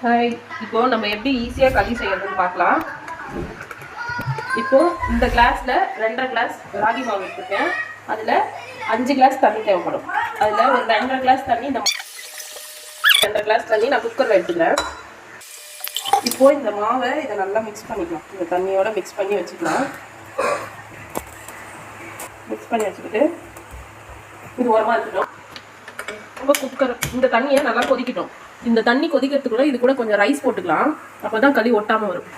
Hi இப்போ நம்ம எப்படி ஈஸியாக களி செய்யறதுன்னு பார்க்கலாம். இப்போ இந்த கிளாஸில் ரெண்டரை கிளாஸ் ராகி மாவு எடுத்துருக்கேன். அதில் அஞ்சு கிளாஸ் தண்ணி தேவைப்படும். அதில் ஒரு ரெண்டரை கிளாஸ் தண்ணி இந்த ரெண்டரை கிளாஸ் தண்ணி நான் குக்கரில் எடுத்துக்கிறேன். இப்போ இந்த மாவை இதை நல்லா மிக்ஸ் பண்ணிக்கலாம். இந்த தண்ணியோட மிக்ஸ் பண்ணி வச்சுக்கலாம். மிக்ஸ் பண்ணி வச்சுக்கிட்டு இது ஓரமாக இருக்கட்டும் ரொம்ப குக்கர் இந்த தண்ணியை நல்லா கொதிக்கட்டும். இந்த தண்ணி கொதிக்கிறதுக்குள்ள இது கூட கொஞ்சம் ரைஸ் போட்டுக்கலாம். அப்போ தான் களி ஒட்டாமல் வரும்.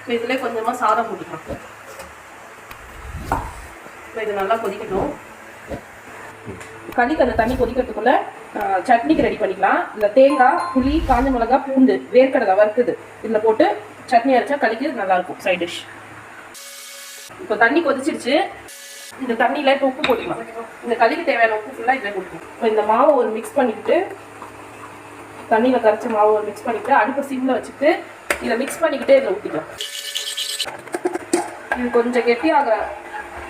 இப்போ இதில் கொஞ்சமாக சாதம் போட்டுக்கலாம். இப்போ இது நல்லா கொதிக்கட்டும். களிக்கு அந்த தண்ணி கொதிக்கிறதுக்குள்ள சட்னிக்கு ரெடி பண்ணிக்கலாம். இந்த தேங்காய் புளி காஞ்ச மிளகா பூண்டு வேர்க்கடலை வறுக்குது. இதில் போட்டு சட்னி அரைச்சா களிக்கு நல்லா இருக்கும் சைட் டிஷ் இப்போ தண்ணி கொதிச்சிருச்சு. இந்த தண்ணியில் இப்போ உப்பு போட்டுக்கலாம் இந்த களிக்கு தேவையான உப்பு ஃபுல்லாக இதில் போட்டுக்கலாம் இப்போ இந்த மாவை ஒரு மிக்ஸ் பண்ணிக்கிட்டு தண்ணியில் கரைச்ச மாவை ஒரு மிக்ஸ் பண்ணிக்கிட்டு அடுப்பு சிம்மில் வச்சுட்டு இதை மிக்ஸ் பண்ணிக்கிட்டே இதில் ஊற்றிக்கலாம் இது கொஞ்சம் கெட்டி ஆகிற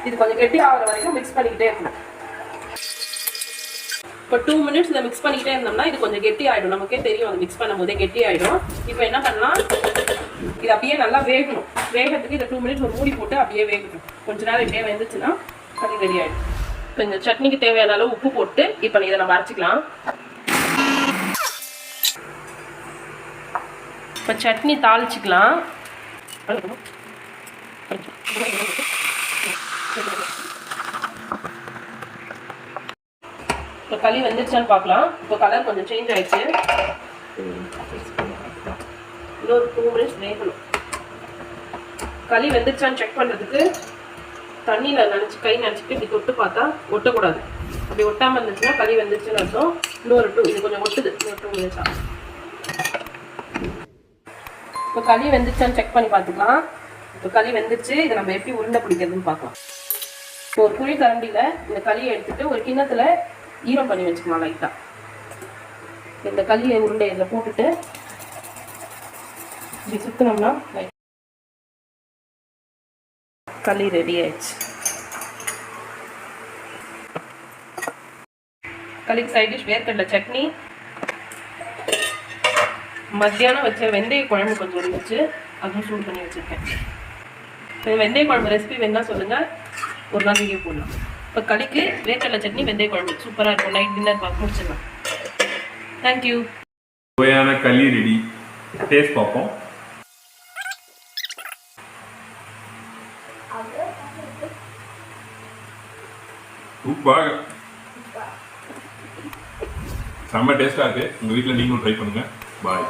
இது கொஞ்சம் கெட்டி ஆகிற வரைக்கும் மிக்ஸ் பண்ணிக்கிட்டே இருக்கணும். இப்போ டூ மினிட்ஸ் இதை மிக்ஸ் பண்ணிக்கிட்டே இருந்தோம்னா இது கொஞ்சம் கெட்டி ஆகிடும் நமக்கே தெரியும் அதை மிக்ஸ் பண்ணும் போதே கெட்டி ஆகிடும் இப்போ என்ன பண்ணலாம்? இது அப்படியே நல்லா வேகணும். வேகத்துக்கு இதை டூ மினிட்ஸ் ஒரு மூடி போட்டு அப்படியே வேகட்டும். கொஞ்ச நேரம் இப்படியே வெந்துச்சுன்னா அது ரெடி ஆகிடும் இப்போ இந்த சட்னிக்கு தேவையான அளவு உப்பு போட்டு இப்போ இதை நம்ம அரைச்சிக்கலாம். இப்போ சட்னி தாளிச்சிக்கலாம். இப்போ களி வந்துருச்சான்னு பார்க்கலாம். இப்போ கலர் கொஞ்சம் சேஞ்ச் ஆயிடுச்சு. இன்னொரு டூ மினிட்ஸ் வேகணும். களி வெந்துருச்சான்னு செக் பண்ணுறதுக்கு தண்ணியில் நினச்சி கை நினச்சிட்டு இப்படி தொட்டு பார்த்தா ஒட்டக்கூடாது. அப்படி ஒட்டாமல் இருந்துச்சுன்னா களி வெந்துச்சுன்னு அர்த்தம். இன்னொரு டூ இது கொஞ்சம் ஒட்டுது. இன்னொரு டூ மினிட்ஸ் ஆகும் இப்போ களி வெந்துருச்சான்னு செக் பண்ணி பார்த்துக்கலாம். இப்போ களி வெந்துருச்சு இதை நம்ம எப்படி உருண்டை பிடிக்கிறதுன்னு பார்க்கலாம். இப்போ ஒரு குழி கரண்டியில் இந்த களியை எடுத்துட்டு ஒரு கிண்ணத்துல ஈரம் பண்ணி வச்சுக்கலாம் லைட்டாக இந்த களியை உருண்டை இதில் போட்டுட்டு இப்படி சுற்றினோம்னா களி ரெடி ஆயிடுச்சு. களிக்கு சைட் டிஷ் வேர்க்கடலை சட்னி. மத்தியானம் வச்ச வெந்தய குழம்பு கொஞ்சம் இருந்துச்சு. அதுவும் சூடு பண்ணி வச்சுருக்கேன். வெந்தய குழம்பு ரெசிபி வேணா சொல்லுங்கள் ஒரு நாள் வீடியோ போடலாம். இப்போ களிக்கு வேர்க்கடலை சட்னி வெந்தய குழம்பு. சூப்பராக இருக்கும். நைட் டின்னர் பார்க்க முடிச்சிடலாம். தேங்க்யூ சுவையான களி ரெடி டேஸ்ட் பார்ப்போம். சூப்பாக செம்ம டேஸ்டாக இருக்கு. உங்கள் வீட்டில் நீங்களும் ட்ரை பண்ணுங்க. பாய்